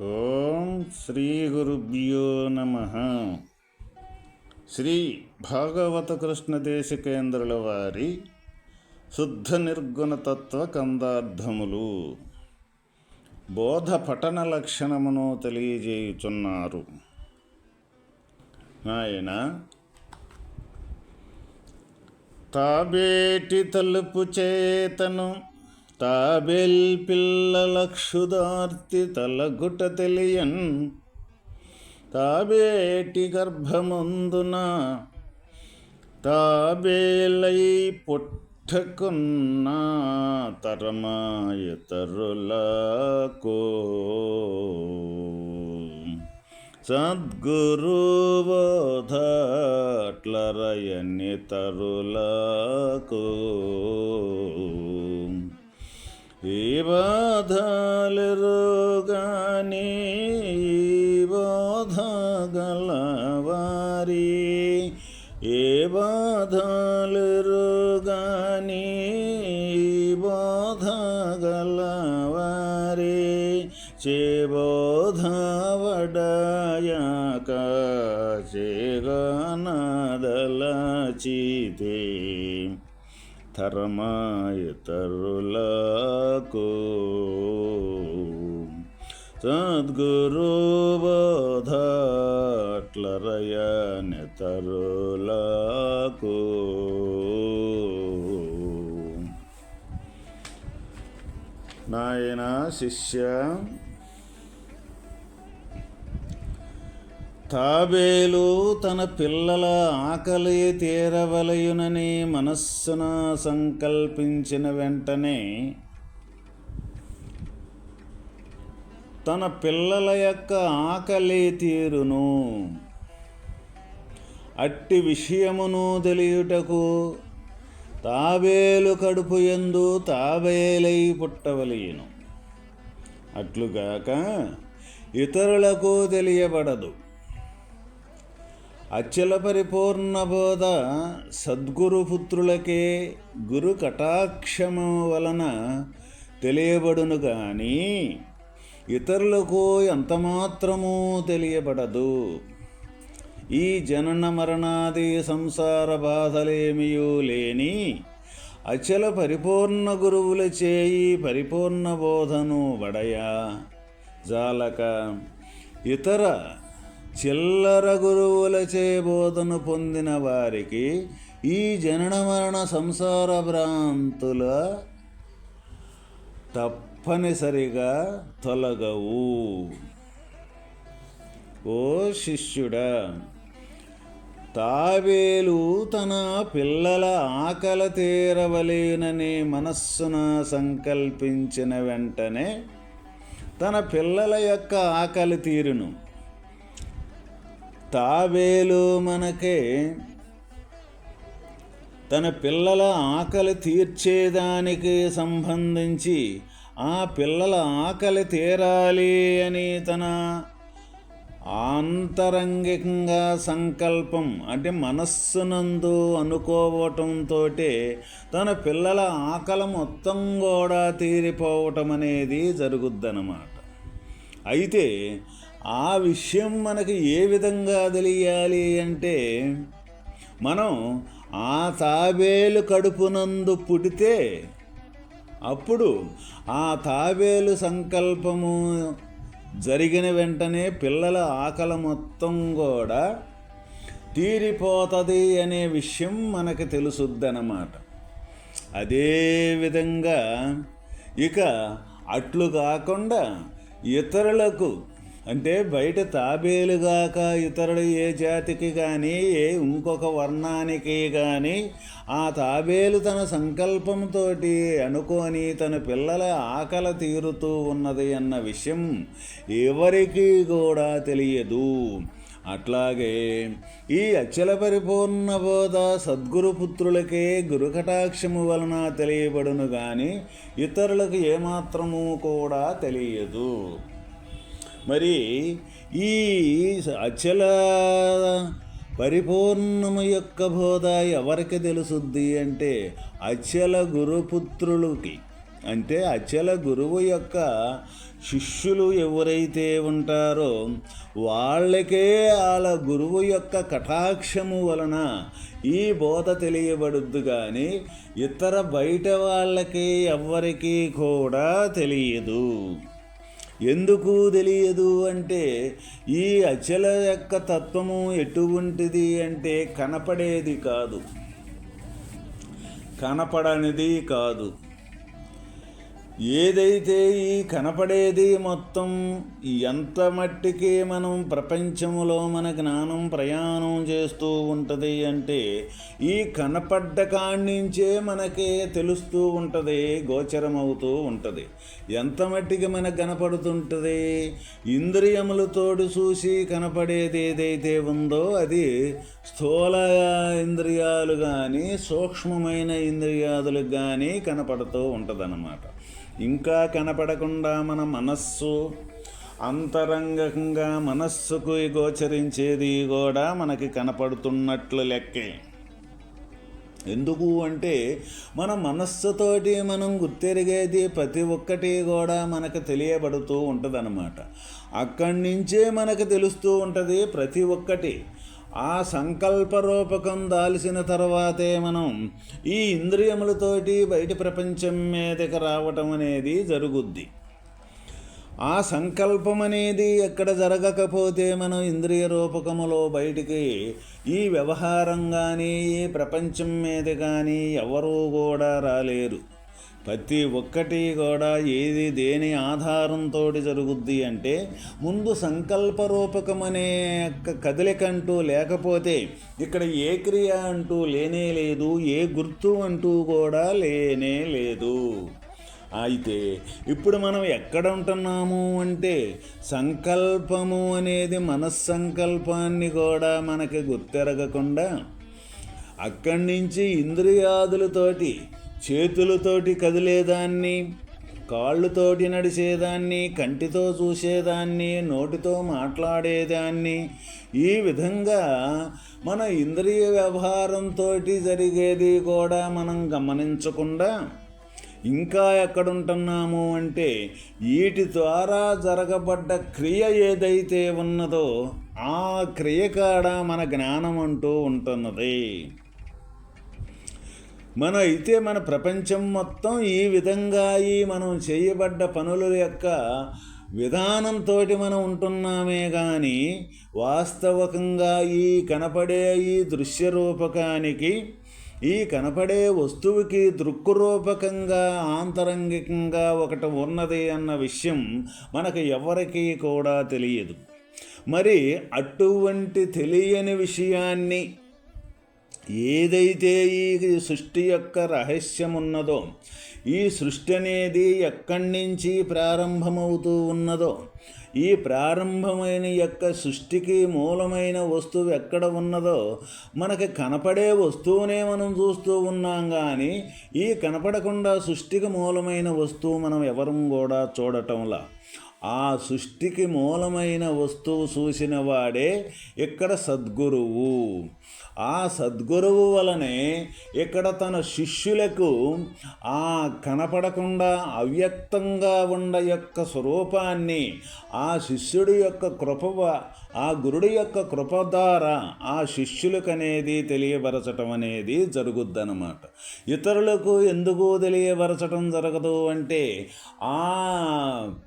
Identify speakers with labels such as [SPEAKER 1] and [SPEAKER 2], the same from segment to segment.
[SPEAKER 1] ఓం శ్రీ గురుభ్యో నమ. శ్రీ భాగవత కృష్ణ దేశికేంద్రుల వారి శుద్ధ నిర్గుణ తత్వ కందార్థములు బోధ పఠన లక్షణమును తెలియజేయుచున్నారు. నాయన తాబేటి తలుపు చేతను తాబేల్ పిల్లల క్షుదార్తి తలగుట తెలియన్. తాబేటి గర్భమందున తాబేలై పుట్టకున్న తరమాయ తరులకు. ఏ తరులకు ఈ బాధలురుగాని బోధ గలవారి ఏ బాధలురుగాని బోధ గలవారి చేబోధవడయాక చేగనదలచితే చితే తరులకు. సద్గురు బోధట్లరయని తరులకు. నాయన శిష్య తాబేలు తన పిల్లల ఆకలి తీరవలయునని మనస్సున సంకల్పించిన వెంటనే తన పిల్లల యొక్క ఆకలి తీరును అట్టి విషయమును తెలియుటకు తాబేలు కడుపు ఎందు తాబేలై పుట్టవలయును. అట్లుగాక ఇతరులకు తెలియబడదు. అచల పరిపూర్ణ బోధ సద్గురు పుత్రులకే గురు కటాక్షము వలన తెలియబడును కానీ ఇతరులకు ఎంతమాత్రమూ తెలియబడదు. ఈ జనన మరణాది సంసార బాధలేమియూ లేని అచల పరిపూర్ణ గురువుల చేయి పరిపూర్ణ బోధను వడయా జాలక ఇతర చిల్లర గురువులచే బోధను పొందిన వారికి ఈ జనన మరణ సంసార భ్రాంతుల తప్పనిసరిగా తొలగవు. ఓ శిష్యుడా తాబేలు తన పిల్లల ఆకలి తీరవలేనని మనస్సున సంకల్పించిన వెంటనే తన పిల్లల యొక్క ఆకలి తీరును తాబేలు మనకే తన పిల్లల ఆకలి తీర్చేదానికి సంబంధించి ఆ పిల్లల ఆకలి తీరాలి అని తన ఆంతరంగికంగా సంకల్పం అంటే మనస్సునందు అనుకోవటంతో తన పిల్లల ఆకలి మొత్తం కూడా తీరిపోవటం అనేది జరుగుద్దన్నమాట. అయితే ఆ విషయం మనకు ఏ విధంగా తెలియాలి అంటే మనం ఆ తాబేలు కడుపునందు పుడితే అప్పుడు ఆ తాబేలు సంకల్పము జరిగిన వెంటనే పిల్లల ఆకలి మొత్తం కూడా తీరిపోతుంది అనే విషయం మనకు తెలుసుద్దనమాట అదేవిధంగా ఇక అట్లు కాకుండా ఇతరులకు అంటే బయట తాబేలుగాక ఇతరులు ఏ జాతికి కానీ ఏ ఇంకొక వర్ణానికి కానీ ఆ తాబేలు తన సంకల్పంతో అనుకొని తన పిల్లల ఆకలి తీరుతూ ఉన్నది అన్న విషయం ఎవరికీ కూడా తెలియదు. అట్లాగే ఈ అచల పరిపూర్ణ బోధ సద్గురు పుత్రులకే గురుకటాక్షము వలన తెలియబడును కానీ ఇతరులకు ఏమాత్రము కూడా తెలియదు. మరి ఈ అచల పరిపూర్ణము యొక్క బోధ ఎవరికి తెలుసుద్ది అంటే అచల గురుపుత్రులకి. అంటే అచల గురువు యొక్క శిష్యులు ఎవరైతే ఉంటారో వాళ్ళకే వాళ్ళ గురువు యొక్క కటాక్షము వలన ఈ బోధ తెలియబడుద్దు కానీ ఇతర బయట వాళ్ళకి ఎవ్వరికీ కూడా తెలియదు. ఎందుకు తెలియదు అంటే ఈ అచల యొక్క తత్వము ఎటువంటిది అంటే కనపడేది కాదు. కనపడనిది కాదు. ఏదైతే ఈ కనపడేది మొత్తం ఎంత మట్టికి మనం ప్రపంచంలో మన జ్ఞానం ప్రయాణం చేస్తూ ఉంటుంది అంటే ఈ కనపడ్డ కాణించే మనకే తెలుస్తూ ఉంటుంది గోచరమవుతూ ఉంటుంది. ఎంత మట్టికి మనకు కనపడుతుంటుంది? ఇంద్రియములతోడు చూసి కనపడేది ఏదైతే ఉందో అది స్థూల ఇంద్రియాలు కానీ సూక్ష్మమైన ఇంద్రియాదులకు కానీ కనపడుతూ ఉంటుందన్నమాట. ఇంకా కనపడకుండా మన మనస్సు అంతరంగంగా మనస్సుకు గోచరించేది కూడా మనకి కనపడుతున్నట్లు లెక్కే. ఎందుకు అంటే మన మనస్సుతోటి మనం గుర్తెరిగేది ప్రతి ఒక్కటి కూడా మనకు తెలియబడుతూ ఉంటుందన్నమాట. అక్కడి నుంచే మనకు తెలుస్తూ ఉంటుంది ప్రతి ఒక్కటి. ఆ సంకల్ప రూపకం దాల్చిన తర్వాతే మనం ఈ ఇంద్రియములతోటి బయట ప్రపంచం మీదకి రావటం అనేది జరుగుద్ది. ఆ సంకల్పం అనేది ఎక్కడ జరగకపోతే మనం ఇంద్రియ రూపకములో బయటికి ఈ వ్యవహారం కానీ ఈ ప్రపంచం మీద కానీ ఎవరూ కూడా రాలేరు. ప్రతి ఒక్కటి కూడా ఏది దేని ఆధారంతో జరుగుద్ది అంటే ముందు సంకల్ప రూపకమనే కదలికంటూ లేకపోతే ఇక్కడ ఏ క్రియ అంటూ లేనే లేదు ఏ గుర్తు అంటూ కూడా లేనే లేదు. అయితే ఇప్పుడు మనం ఎక్కడ ఉంటున్నాము అంటే సంకల్పము అనేది మనస్సంకల్పాన్ని కూడా మనకి గుర్తెరగకుండా అక్కడి నుంచి ఇంద్రియాదులతోటి చేతులతోటి కదిలేదాన్ని కాళ్ళతోటి నడిచేదాన్ని కంటితో చూసేదాన్ని నోటితో మాట్లాడేదాన్ని. ఈ విధంగా మన ఇంద్రియ వ్యవహారంతో జరిగేది కూడా మనం గమనించకుండా ఇంకా ఎక్కడుంటున్నాము అంటే వీటి ద్వారా జరగబడ్డ క్రియ ఏదైతే ఉన్నదో ఆ క్రియ కాడ మన జ్ఞానం అంటూ ఉంటున్నది. మన అయితే మన ప్రపంచం మొత్తం ఈ విధంగా ఈ మనం చేయబడ్డ పనుల యొక్క విధానంతో మనం ఉంటున్నామే కానీ వాస్తవకంగా ఈ కనపడే ఈ దృశ్య రూపకానికి ఈ కనపడే వస్తువుకి దృక్కురూపకంగా ఆంతరంగికంగా ఒకటి ఉన్నది అన్న విషయం మనకు ఎవరికీ కూడా తెలియదు. మరి అటువంటి తెలియని విషయాన్ని ఏదైతే ఈ సృష్టి యొక్క రహస్యం ఉన్నదో ఈ సృష్టి అనేది ఎక్కడి నుంచి ప్రారంభమవుతూ ఉన్నదో ఈ ప్రారంభమైన యొక్క సృష్టికి మూలమైన వస్తువు ఎక్కడ ఉన్నదో మనకి కనపడే వస్తువునే మనం చూస్తూ ఉన్నాం కానీ ఈ కనపడకుండా సృష్టికి మూలమైన వస్తువు మనం ఎవరం కూడా చూడటంలా. ఆ సృష్టికి మూలమైన వస్తువు చూసిన వాడే ఇక్కడ సద్గురువు. ఆ సద్గురువు వలనే ఇక్కడ తన శిష్యులకు ఆ కనపడకుండా అవ్యక్తంగా ఉండ యొక్క స్వరూపాన్ని ఆ శిష్యుడి యొక్క కృప ఆ గురుడి యొక్క కృప ద్వారా ఆ శిష్యులకు అనేది తెలియపరచటం అనేది జరుగుద్దనమాట ఇతరులకు ఎందుకు తెలియపరచటం జరగదు అంటే ఆ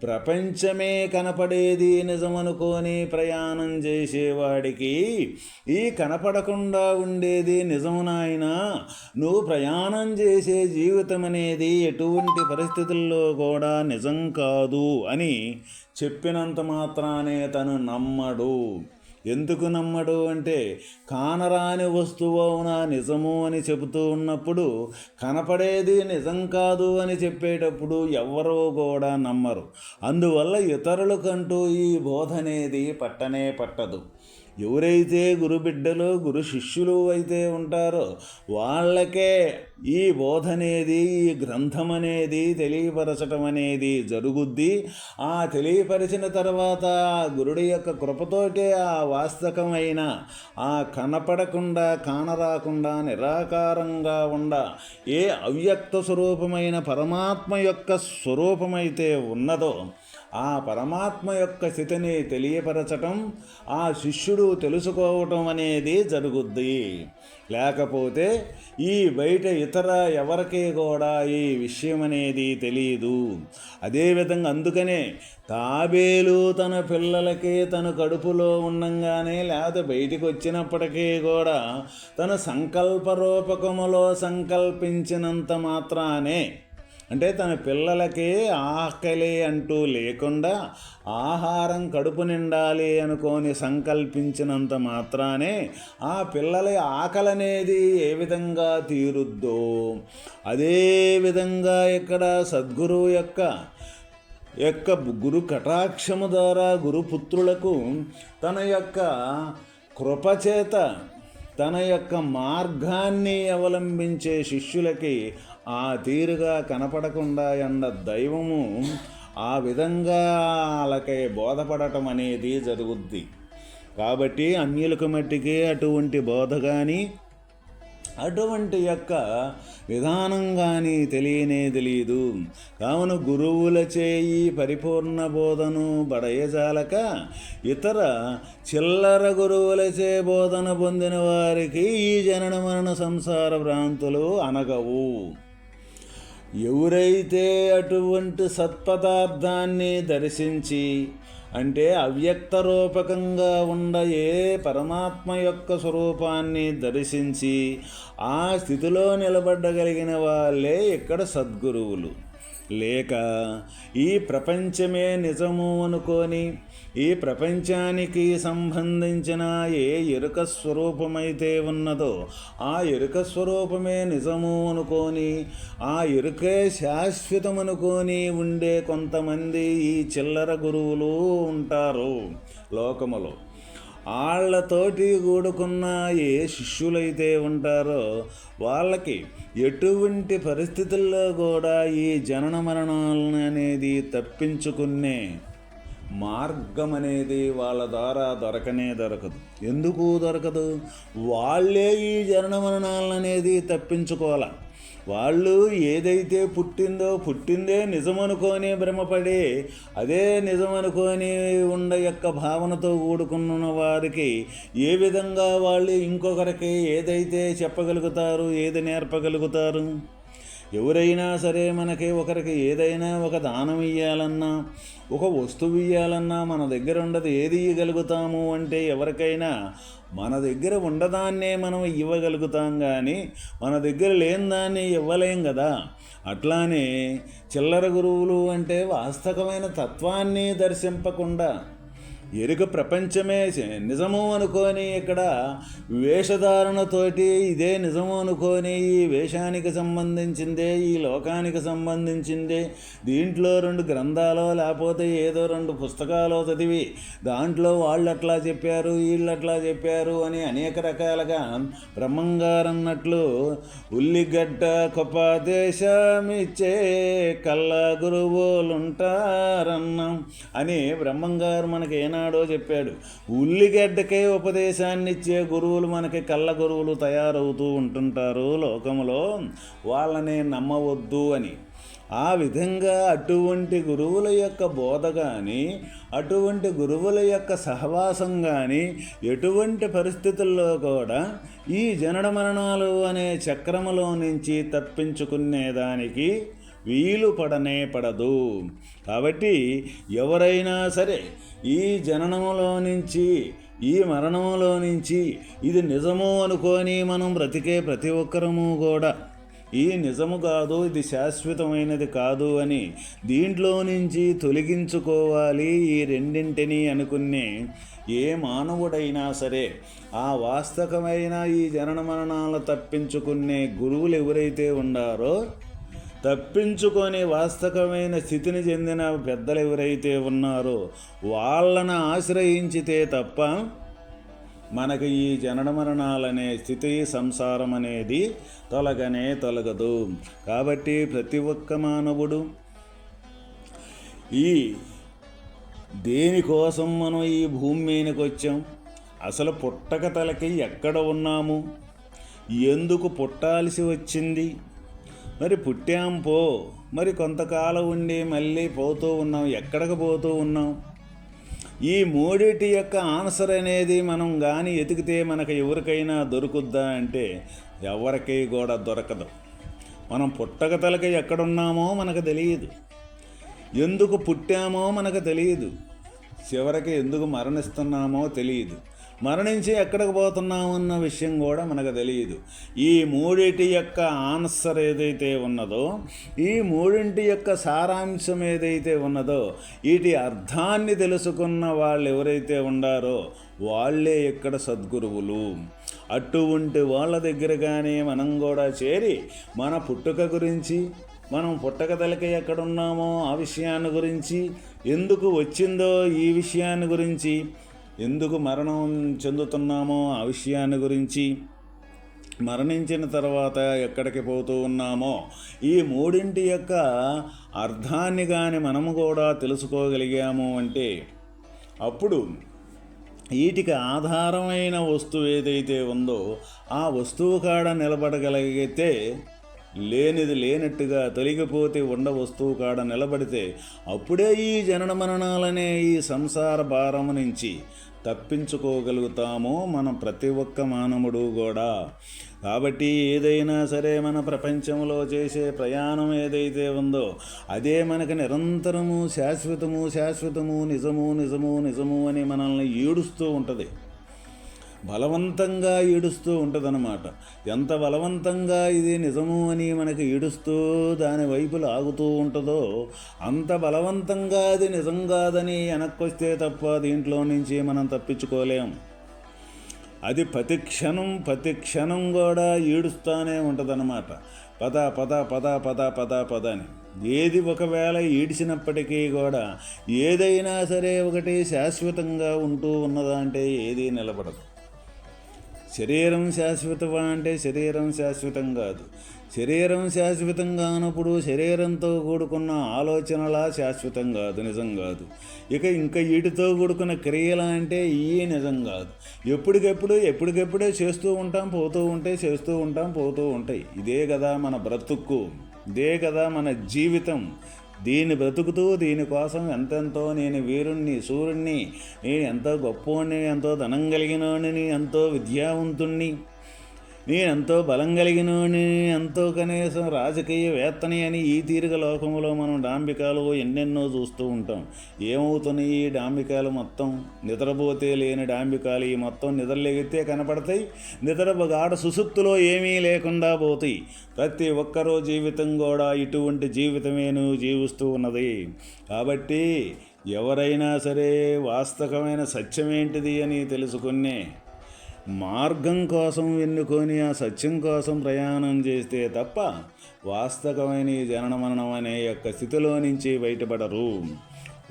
[SPEAKER 1] ప్రపంచమే కనపడేది నిజమనుకొని ప్రయాణం చేసేవాడికి ఈ కనపడకుండా ఉండేది నిజం నాయన. నువ్వు ప్రయాణం చేసే జీవితం అనేది ఎటువంటి పరిస్థితుల్లో కూడా నిజం కాదు అని చెప్పినంత మాత్రానే తను నమ్మడు. ఎందుకు నమ్మడు అంటే కానరాని వస్తువున నిజము అని చెబుతూ ఉన్నప్పుడు కనపడేది నిజం కాదు అని చెప్పేటప్పుడు ఎవరో కూడా నమ్మరు. అందువల్ల ఇతరులకంటూ ఈ బోధ అనేది పట్టనే పట్టదు. ఎవరైతే గురుబిడ్డలు గురు శిష్యులు అయితే ఉంటారో వాళ్ళకే ఈ బోధ అనేది ఈ గ్రంథం అనేది తెలియపరచటం అనేది జరుగుద్ది. ఆ తెలియపరిచిన తర్వాత ఆ గురుడి యొక్క కృపతోటే ఆ వాస్తకమైన ఆ కనపడకుండా కానరాకుండా నిరాకారంగా ఉండ ఏ అవ్యక్త స్వరూపమైన పరమాత్మ యొక్క స్వరూపమైతే ఉన్నదో ఆ పరమాత్మ యొక్క స్థితిని తెలియపరచటం ఆ శిష్యుడు తెలుసుకోవటం అనేది జరుగుద్ది. లేకపోతే ఈ బయట ఇతర ఎవరికి కూడా ఈ విషయం అనేది తెలియదు అదేవిధంగా అందుకనే తాబేలు తన పిల్లలకి తన కడుపులో ఉండంగానే లేకపోతే బయటికి వచ్చినప్పటికీ కూడా తన సంకల్ప రూపకములో సంకల్పించినంత మాత్రానే అంటే తన పిల్లలకి ఆకలి అంటూ లేకుండా ఆహారం కడుపు నిండాలి అనుకొని సంకల్పించినంత మాత్రానే ఆ పిల్లల ఆకలి అనేది ఏ విధంగా తీరుద్దో అదే విధంగా ఇక్కడ సద్గురువు యొక్క యొక్క గురు కటాక్షము ద్వారా గురుపుత్రులకు తన యొక్క కృపచేత తన యొక్క మార్గాన్ని అవలంబించే శిష్యులకి ఆ తీరుగా కనపడకుండా ఎండ దైవము ఆ విధంగా వాళ్ళకి బోధపడటం అనేది జరుగుద్ది. కాబట్టి అన్యులకు మట్టికి అటువంటి బోధ కానీ అటువంటి యొక్క విధానం కానీ తెలియనే తెలియదు కావున గురువుల చేయి పరిపూర్ణ బోధను బడయజాలక ఇతర చిల్లర గురువులచే బోధన పొందిన వారికి ఈ జనన మరణ సంసార భ్రాంతులు అనగవు. ఎవరైతే అటువంటి సత్పదార్థాన్ని దర్శించి అంటే అవ్యక్త రూపకంగా ఉండ ఏ పరమాత్మ యొక్క స్వరూపాన్ని దర్శించి ఆ స్థితిలో నిలబడగలిగిన వాళ్ళే ఇక్కడ సద్గురువులు. లేక ఈ ప్రపంచమే నిజము అనుకొని ఈ ప్రపంచానికి సంబంధించిన ఏ ఎరుక స్వరూపమైతే ఉన్నదో ఆ ఎరుక స్వరూపమే నిజము అనుకొని ఆ ఎరుకే శాశ్వతమనుకొని ఉండే కొంతమంది ఈ చిల్లర గురువులు ఉంటారు లోకములో. వాళ్ళతోటి కూడుకున్న ఏ శిష్యులైతే ఉంటారో వాళ్ళకి ఎటువంటి పరిస్థితుల్లో కూడా ఈ జనన మరణాలను అనేది తప్పించుకునే మార్గం అనేది వాళ్ళ ద్వారా దొరకనే దొరకదు. ఎందుకు దొరకదు? వాళ్ళే ఈ జనన మరణాలను అనేది తప్పించుకోవాలి. వాళ్ళు ఏదైతే పుట్టిందో పుట్టిందే నిజమనుకొని భ్రమపడి అదే నిజమనుకొని ఉండ యొక్క భావనతో కూడుకున్న వారికి ఏ విధంగా వాళ్ళు ఇంకొకరికి ఏదైతే చెప్పగలుగుతారు ఏది నేర్పగలుగుతారు? ఎవరైనా సరే మనకి ఒకరికి ఏదైనా ఒక దానం ఇవ్వాలన్నా ఒక వస్తువు ఇవ్వాలన్నా మన దగ్గర ఉండదు ఏది ఇవ్వగలుగుతాము అంటే ఎవరికైనా మన దగ్గర ఉండదాన్నే మనం ఇవ్వగలుగుతాం కానీ మన దగ్గర లేని దాన్ని ఇవ్వలేం కదా. అట్లానే చిల్లర గురువులు అంటే వాస్తవమైన తత్వాన్ని దర్శింపకుండా ఎరుక ప్రపంచమే నిజము అనుకొని ఇక్కడ వేషధారణతోటి ఇదే నిజము అనుకొని ఈ వేషానికి సంబంధించిందే ఈ లోకానికి సంబంధించిందే. దీంట్లో రెండు గ్రంథాలు లేకపోతే ఏదో రెండు పుస్తకాలు చదివి దాంట్లో వాళ్ళు అట్లా చెప్పారు వీళ్ళు అట్లా చెప్పారు అని అనేక రకాలుగా బ్రహ్మంగారన్నట్లు ఉల్లిగడ్డ కొపదేశమిచ్చే కళ్ళ గురువులుంటారన్నాం అని బ్రహ్మంగారు మనకి ఏనా ఏనాడో చెప్పాడు. ఉల్లిగడ్డకే ఉపదేశాన్ని ఇచ్చే గురువులు మనకి కళ్ళ గురువులు తయారవుతూ ఉంటుంటారు లోకంలో వాళ్ళని నమ్మవద్దు అని. ఆ విధంగా అటువంటి గురువుల యొక్క బోధ కానీ అటువంటి గురువుల యొక్క సహవాసం కానీ ఎటువంటి పరిస్థితుల్లో కూడా ఈ జనన మరణాలు అనే చక్రములో నుంచి తప్పించుకునేదానికి వీలు పడనే పడదు. కాబట్టి ఎవరైనా సరే ఈ జననములో నుంచి ఈ మరణంలో నుంచి ఇది నిజము అనుకొని మనం బ్రతికే ప్రతి ఒక్కరము కూడా ఈ నిజము కాదు ఇది శాశ్వతమైనది కాదు అని దీంట్లో నుంచి తొలగించుకోవాలి ఈ రెండింటిని అనుకునే ఏ మానవుడైనా సరే ఆ వాస్తవమైన ఈ జనన మరణాలు తప్పించుకునే గురువులు ఎవరైతే ఉండారో తప్పించుకొని వాస్తవమైన స్థితిని చెందిన పెద్దలు ఎవరైతే ఉన్నారో వాళ్ళను ఆశ్రయించితే తప్ప మనకి ఈ జనన మరణాలనే స్థితి సంసారం అనేది తొలగనే తొలగదు. కాబట్టి ప్రతి ఒక్క మానవుడు ఈ దేనికోసం మనం ఈ భూమి మీదకి వచ్చాం? అసలు పుట్టక తలకి ఎక్కడ ఉన్నాము? ఎందుకు పుట్టాల్సి వచ్చింది? మరి పుట్టాం పో. మరి కొంతకాలం ఉండి మళ్ళీ పోతూ ఉన్నాం. ఎక్కడికి పోతూ ఉన్నాం? ఈ మూడిటి యొక్క ఆన్సర్ అనేది మనం కానీ ఎతికితే మనకు ఎవరికైనా దొరుకుద్దా అంటే ఎవరికి కూడా దొరకదు. మనం పుట్టక తలకి ఎక్కడున్నామో మనకు తెలియదు. ఎందుకు పుట్టామో మనకు తెలియదు. చివరికి ఎందుకు మరణిస్తున్నామో తెలియదు. మరణించి ఎక్కడికి పోతున్నామన్న విషయం కూడా మనకు తెలియదు. ఈ మూడింటి యొక్క ఆన్సర్ ఏదైతే ఉన్నదో ఈ మూడింటి యొక్క సారాంశం ఏదైతే ఉన్నదో వీటి అర్థాన్ని తెలుసుకున్న వాళ్ళు ఎవరైతే ఉండారో వాళ్ళే ఇక్కడ సద్గురువులు. అటువంటి వాళ్ళ దగ్గర కానీ మనం కూడా చేరి మన పుట్టుక గురించి మనం పుట్టకదలకి ఎక్కడున్నామో ఆ విషయాన్ని గురించి ఎందుకు వచ్చిందో ఈ విషయాన్ని గురించి ఎందుకు మరణం చెందుతున్నామో ఆ విషయాన్ని గురించి మరణించిన తర్వాత ఎక్కడికి పోతూ ఉన్నామో ఈ మూడింటి యొక్క అర్థాన్ని కానీ మనము కూడా తెలుసుకోగలిగాము అంటే అప్పుడు వీటికి ఆధారమైన వస్తువు ఏదైతే ఉందో ఆ వస్తువు కాడ నిలబడగలిగితే లేనిది లేనట్టుగా తొలగిపోతే ఉండ వస్తువు కాడ నిలబడితే అప్పుడే ఈ జనన మరణాలనే ఈ సంసార భారము నుంచి తప్పించుకోగలుగుతాము మనం ప్రతి ఒక్క మానవుడు కూడా. కాబట్టి ఏదైనా సరే మన ప్రపంచంలో చేసే ప్రయాణం ఏదైతే ఉందో అదే మనకు నిరంతరము శాశ్వతము శాశ్వతము నిజము నిజము నిజము అని మనల్ని ఈడుస్తూ ఉంటుంది. బలవంతంగా ఈడుస్తూ ఉంటుందన్నమాట. ఎంత బలవంతంగా ఇది నిజము అని మనకి ఈడుస్తూ దాని వైపు లాగుతూ ఉంటుందో అంత బలవంతంగా అది నిజం కాదని వెనక్కొస్తే తప్ప దీంట్లో నుంచి మనం తప్పించుకోలేం. అది ప్రతిక్షణం క్షణం క్షణం కూడా ఈడుస్తూనే ఉంటుందన్నమాట. పద పద పద పద పద పద అని. ఏది ఒకవేళ ఈడ్చినప్పటికీ కూడా ఏదైనా సరే ఒకటి శాశ్వతంగా ఉంటూ ఉన్నదా అంటే ఏదీ నిలబడదు. శరీరం శాశ్వతమా అంటే శరీరం శాశ్వతం కాదు. శరీరం శాశ్వతం కానప్పుడు శరీరంతో కూడుకున్న ఆలోచనలా శాశ్వతం కాదు నిజం కాదు. ఇక ఇంకా వీటితో కూడుకున్న క్రియల అంటే ఈ నిజం కాదు. ఎప్పటికెప్పుడు ఎప్పటికెప్పుడే చేస్తూ ఉంటాం పోతూ ఉంటే చేస్తూ ఉంటాం పోతూ ఉంటాయి. ఇదే కదా మన బ్రతుక్కు ఇదే కదా మన జీవితం. దీన్ని బ్రతుకుతూ దీనికోసం ఎంతెంతో నేను వీరుణ్ణి సూర్యుణ్ణి నేను ఎంతో గొప్పవాణ్ణి ఎంతో ధనం కలిగినోడిని ఎంతో విద్యావంతుణ్ణి. నేను ఎంతో బలం కలిగినోని ఎంతో కనీసం రాజకీయవేత్తని అని ఈ తీరిక లోకంలో మనం డాంబికాలు ఎన్నెన్నో చూస్తూ ఉంటాం. ఏమవుతున్నాయి ఈ డాంబికాలు మొత్తం? నిద్రపోతే లేని డాంబికాలు ఈ మొత్తం నిద్రలేగితే కనపడతాయి. నిద్ర గాఢ సుసుప్తులో ఏమీ లేకుండా పోతాయి. ప్రతి ఒక్కరూ జీవితం కూడా ఇటువంటి జీవితమేను జీవిస్తూ ఉన్నది. కాబట్టి ఎవరైనా సరే వాస్తవమైన సత్యమేంటిది అని తెలుసుకునే మార్గం కోసం ఎన్నుకొని ఆ సత్యం కోసం ప్రయాణం చేస్తే తప్ప వాస్తవమైన ఈ జనన మరణం అనే యొక్క స్థితిలో నుంచి బయటపడరు.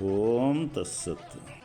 [SPEAKER 1] ఓం తస్సత్.